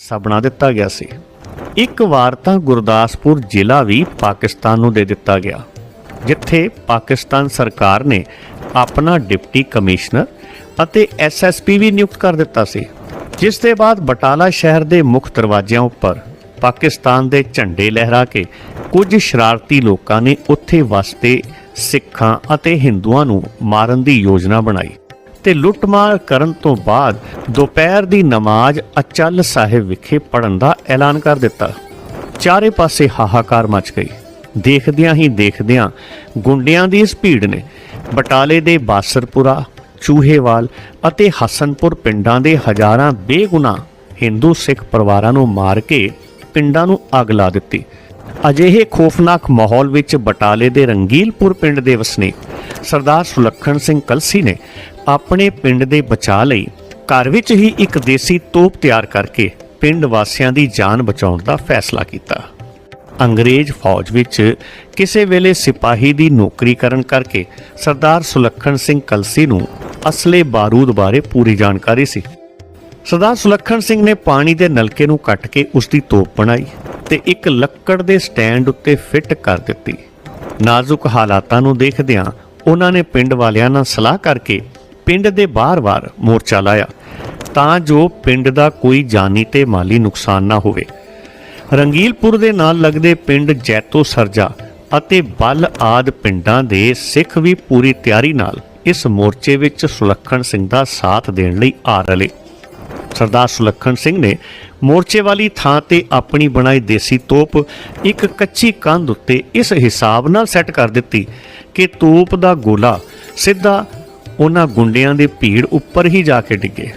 ਹਿੱਸਾ ਬਣਾ ਦਿੱਤਾ ਗਿਆ ਸੀ। ਇੱਕ ਵਾਰ ਤਾਂ ਗੁਰਦਾਸਪੁਰ ਜ਼ਿਲ੍ਹਾ ਵੀ ਪਾਕਿਸਤਾਨ ਨੂੰ ਦੇ ਦਿੱਤਾ ਗਿਆ, ਜਿੱਥੇ ਪਾਕਿਸਤਾਨ ਸਰਕਾਰ ਨੇ ਆਪਣਾ ਡਿਪਟੀ ਕਮਿਸ਼ਨਰ ਅਤੇ ਐਸਐਸਪੀ ਵੀ ਨਿਯੁਕਤ ਕਰ ਦਿੱਤਾ ਸੀ, ਜਿਸ ਦੇ ਬਾਅਦ ਬਟਾਲਾ ਸ਼ਹਿਰ ਦੇ ਮੁੱਖ ਦਰਵਾਜ਼ਿਆਂ ਉੱਪਰ ਪਾਕਿਸਤਾਨ ਦੇ ਝੰਡੇ ਲਹਿਰਾ ਕੇ ਕੁਝ ਸ਼ਰਾਰਤੀ ਲੋਕਾਂ ਨੇ ਉੱਥੇ ਵਸਦੇ ਸਿੱਖਾਂ ਅਤੇ ਹਿੰਦੂਆਂ ਨੂੰ ਮਾਰਨ ਦੀ ਯੋਜਨਾ ਬਣਾਈ। ਤੇ ਲੁੱਟਮਾਰ ਕਰਨ ਤੋਂ ਬਾਅਦ ਦੁਪਹਿਰ ਦੀ ਨਮਾਜ਼ ਅਚਲ ਸਾਹਿਬ ਵਿਖੇ ਪੜਨ ਦਾ ਐਲਾਨ ਕਰ ਦਿੱਤਾ। ਚਾਰੇ ਪਾਸੇ ਹਾਹਾਕਾਰ ਮਚ ਗਈ। ਦੇਖਦਿਆਂ ਹੀ ਦੇਖਦਿਆਂ ਗੁੰਡਿਆਂ ਦੀ ਇਸ ਭੀੜ ਨੇ ਬਟਾਲੇ ਦੇ ਬਾਸਰਪੁਰਾ, ਚੂਹੇਵਾਲ ਅਤੇ ਹਸਨਪੁਰ ਪਿੰਡਾਂ ਦੇ ਹਜ਼ਾਰਾਂ ਬੇਗੁਨਾਹ ਹਿੰਦੂ ਸਿੱਖ ਪਰਿਵਾਰਾਂ ਨੂੰ ਮਾਰ ਕੇ ਪਿੰਡਾਂ ਨੂੰ ਅੱਗ ਲਾ ਦਿੱਤੀ। ਅਜਿਹੇ ਖੋਫਨਾਕ ਮਾਹੌਲ ਵਿੱਚ ਬਟਾਲੇ ਦੇ ਰੰਗੀਲਪੁਰ ਪਿੰਡ ਦੇ ਵਸਨੀਕ ਸਰਦਾਰ ਸੁਲੱਖਣ ਸਿੰਘ ਕਲਸੀ ਨੇ ਆਪਣੇ ਪਿੰਡ ਦੇ ਬਚਾਅ ਲਈ ਘਰ ਵਿੱਚ ਹੀ ਇੱਕ ਦੇਸੀ ਤੋਪ ਤਿਆਰ ਕਰਕੇ ਪਿੰਡ ਵਾਸੀਆਂ ਦੀ ਜਾਨ ਬਚਾਉਣ ਦਾ ਫੈਸਲਾ ਕੀਤਾ। ਅੰਗਰੇਜ਼ ਫੌਜ ਵਿੱਚ ਕਿਸੇ ਵੇਲੇ ਸਿਪਾਹੀ ਦੀ ਨੌਕਰੀ ਕਰਨ ਕਰਕੇ ਸਰਦਾਰ ਸੁਲੱਖਣ ਸਿੰਘ ਕਲਸੀ ਨੂੰ ਅਸਲੇ ਬਾਰੂਦ ਬਾਰੇ ਪੂਰੀ ਜਾਣਕਾਰੀ ਸੀ। ਸਰਦਾਰ ਸੁਲੱਖਣ ਸਿੰਘ ਨੇ ਪਾਣੀ ਦੇ ਨਲਕੇ ਨੂੰ ਕੱਟ ਕੇ ਉਸ ਦੀ ਤੋਪ ਬਣਾਈ ਤੇ ਇੱਕ ਲੱਕੜ ਦੇ ਸਟੈਂਡ ਉੱਤੇ ਫਿੱਟ ਕਰ ਦਿੱਤੀ। ਨਾਜ਼ੁਕ ਹਾਲਾਤਾਂ ਨੂੰ ਦੇਖਦਿਆਂ ਉਹਨਾਂ ਨੇ ਪਿੰਡ ਵਾਲਿਆਂ ਨਾਲ ਸਲਾਹ ਕਰਕੇ ਪਿੰਡ ਦੇ ਬਾਹਰ-ਬਾਹਰ ਮੋਰਚਾ ਲਾਇਆ ਤਾਂ ਜੋ ਪਿੰਡ ਦਾ ਕੋਈ ਜਾਨੀ ਤੇ ਮਾਲੀ ਨੁਕਸਾਨ ਨਾ ਹੋਵੇ। ਰੰਗੀਲਪੁਰ ਦੇ ਨਾਲ ਲੱਗਦੇ ਪਿੰਡ ਜੈਤੋ ਸਰਜਾ ਅਤੇ ਬਲ ਆਦ ਪਿੰਡਾਂ ਦੇ ਸਿੱਖ ਵੀ ਪੂਰੀ ਤਿਆਰੀ ਨਾਲ ਇਸ ਮੋਰਚੇ ਵਿੱਚ ਸੁਲੱਖਣ ਸਿੰਘ ਦਾ ਸਾਥ ਦੇਣ ਲਈ ਆ ਰਲੇ। ਸਰਦਾਰ ਸੁਲੱਖਣ ਸਿੰਘ ਨੇ ਮੋਰਚੇ ਵਾਲੀ ਥਾਂ ਤੇ ਆਪਣੀ ਬਣਾਈ ਦੇਸੀ ਤੋਪ ਇੱਕ ਕੱਚੀ ਕੰਧ ਉੱਤੇ ਇਸ ਹਿਸਾਬ ਨਾਲ ਸੈੱਟ ਕਰ ਦਿੱਤੀ ਕਿ ਤੋਪ ਦਾ ਗੋਲਾ ਸਿੱਧਾ ਉਹਨਾਂ ਗੁੰਡਿਆਂ ਦੇ ਭੀੜ ਉੱਪਰ ਹੀ ਜਾ ਕੇ ਡਿੱਗੇ।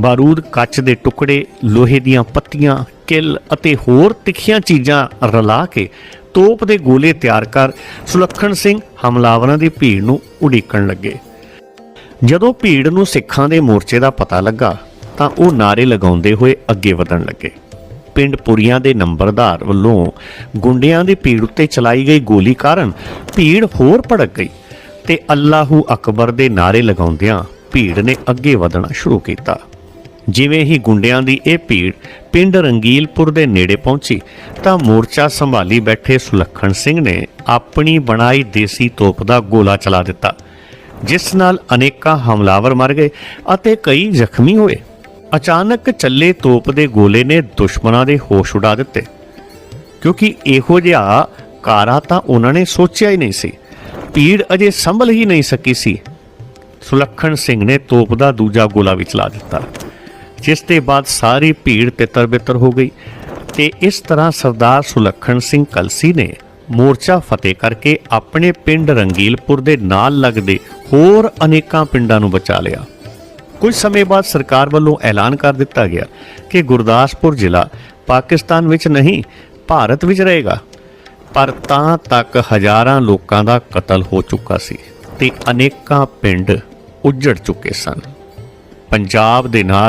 ਬਾਰੂਦ ਕੱਚ ਦੇ ਟੁਕੜੇ, ਲੋਹੇ ਦੀਆਂ ਪੱਤੀਆਂ, ਕਿੱਲ ਅਤੇ ਹੋਰ ਤਿੱਖੀਆਂ ਚੀਜ਼ਾਂ ਰਲਾ ਕੇ ਤੋਪ ਦੇ ਗੋਲੇ ਤਿਆਰ ਕਰ ਸੁਲੱਖਣ ਸਿੰਘ ਹਮਲਾਵਰਾਂ ਦੀ ਭੀੜ ਨੂੰ ਉਡੀਕਣ ਲੱਗੇ। ਜਦੋਂ ਭੀੜ ਨੂੰ ਸਿੱਖਾਂ ਦੇ ਮੋਰਚੇ ਦਾ ਪਤਾ ਲੱਗਾ ਤਾਂ ਉਹ ਨਾਰੇ ਲਗਾਉਂਦੇ ਹੋਏ ਅੱਗੇ ਵਧਣ ਲੱਗੇ। ਪਿੰਡ ਪੁਰੀਆਂ ਦੇ ਨੰਬਰਦਾਰ ਵੱਲੋਂ ਗੁੰਡਿਆਂ ਦੀ ਭੀੜ ਉੱਤੇ ਚਲਾਈ ਗਈ ਗੋਲੀ ਕਾਰਨ ਭੀੜ ਹੋਰ ਭੜਕ ਗਈ ਤੇ ਅੱਲਾਹੂ ਅਕਬਰ ਦੇ ਨਾਰੇ ਲਗਾਉਂਦਿਆਂ ਭੀੜ ਨੇ ਅੱਗੇ ਵਧਣਾ ਸ਼ੁਰੂ ਕੀਤਾ। ਜਿਵੇਂ ਹੀ ਗੁੰਡਿਆਂ ਦੀ ਇਹ ਭੀੜ ਪਿੰਡ ਰੰਗੀਲਪੁਰ ਦੇ ਨੇੜੇ ਪਹੁੰਚੀ, ਤਾਂ ਮੋਰਚਾ ਸੰਭਾਲੀ ਬੈਠੇ ਸੁਲੱਖਣ ਸਿੰਘ ਨੇ ਆਪਣੀ ਬਣਾਈ ਦੇਸੀ ਤੋਪ ਦਾ ਗੋਲਾ ਚਲਾ ਦਿੱਤਾ, ਜਿਸ ਨਾਲ ਅਨੇਕਾਂ ਹਮਲਾਵਰ ਮਰ ਗਏ ਅਤੇ ਕਈ ਜ਼ਖਮੀ ਹੋਏ। ਅਚਾਨਕ ਚੱਲੇ ਤੋਪ ਦੇ ਗੋਲੇ ਨੇ ਦੁਸ਼ਮਣਾਂ ਦੇ ਹੋਸ਼ ਉਡਾ ਦਿੱਤੇ। ਕਿਉਂਕਿ ਇਹੋ ਜਿਹਾ ਕਾਰਾ ਤਾਂ ਉਹਨਾਂ ਨੇ ਸੋਚਿਆ ਹੀ ਨਹੀਂ ਸੀ। ਭੀੜ ਅਜੇ ਸੰਭਲ ਹੀ ਨਹੀਂ ਸਕੀ ਸੀ। ਸੁਲੱਖਣ ਸਿੰਘ ਨੇ ਤੋਪ ਦਾ ਦੂਜਾ ਗੋਲਾ ਵੀ ਚਲਾ ਦਿੱਤਾ, ਜਿਸ ਦੇ ਬਾਅਦ ਸਾਰੀ ਭੀੜ ਤਿੱਤਰ-ਬਿੱਤਰ ਹੋ ਗਈ ਤੇ ਇਸ ਤਰ੍ਹਾਂ ਸਰਦਾਰ ਸੁਲੱਖਣ ਸਿੰਘ ਕਲਸੀ ਨੇ ਮੋਰਚਾ ਫਤਿਹ ਕਰਕੇ ਆਪਣੇ ਪਿੰਡ ਰੰਗੀਲਪੁਰ ਦੇ ਨਾਲ ਲੱਗਦੇ ਹੋਰ ਅਨੇਕਾਂ ਪਿੰਡਾਂ ਨੂੰ ਬਚਾ ਲਿਆ। ਕੁਝ ਸਮੇਂ ਬਾਅਦ ਸਰਕਾਰ ਵੱਲੋਂ ਐਲਾਨ ਕਰ ਦਿੱਤਾ ਗਿਆ ਕਿ ਗੁਰਦਾਸਪੁਰ ਜ਼ਿਲ੍ਹਾ ਪਾਕਿਸਤਾਨ ਵਿੱਚ ਨਹੀਂ, ਭਾਰਤ ਵਿੱਚ ਰਹੇਗਾ। ਪਰ ਤਾਂ ਤੱਕ ਹਜ਼ਾਰਾਂ ਲੋਕਾਂ ਦਾ ਕਤਲ ਹੋ ਚੁੱਕਾ ਸੀ ਤੇ ਅਨੇਕਾਂ ਪਿੰਡ ਉੱਜੜ ਚੁੱਕੇ ਸਨ। ਪੰਜਾਬ ਦੇ ਨਾਲ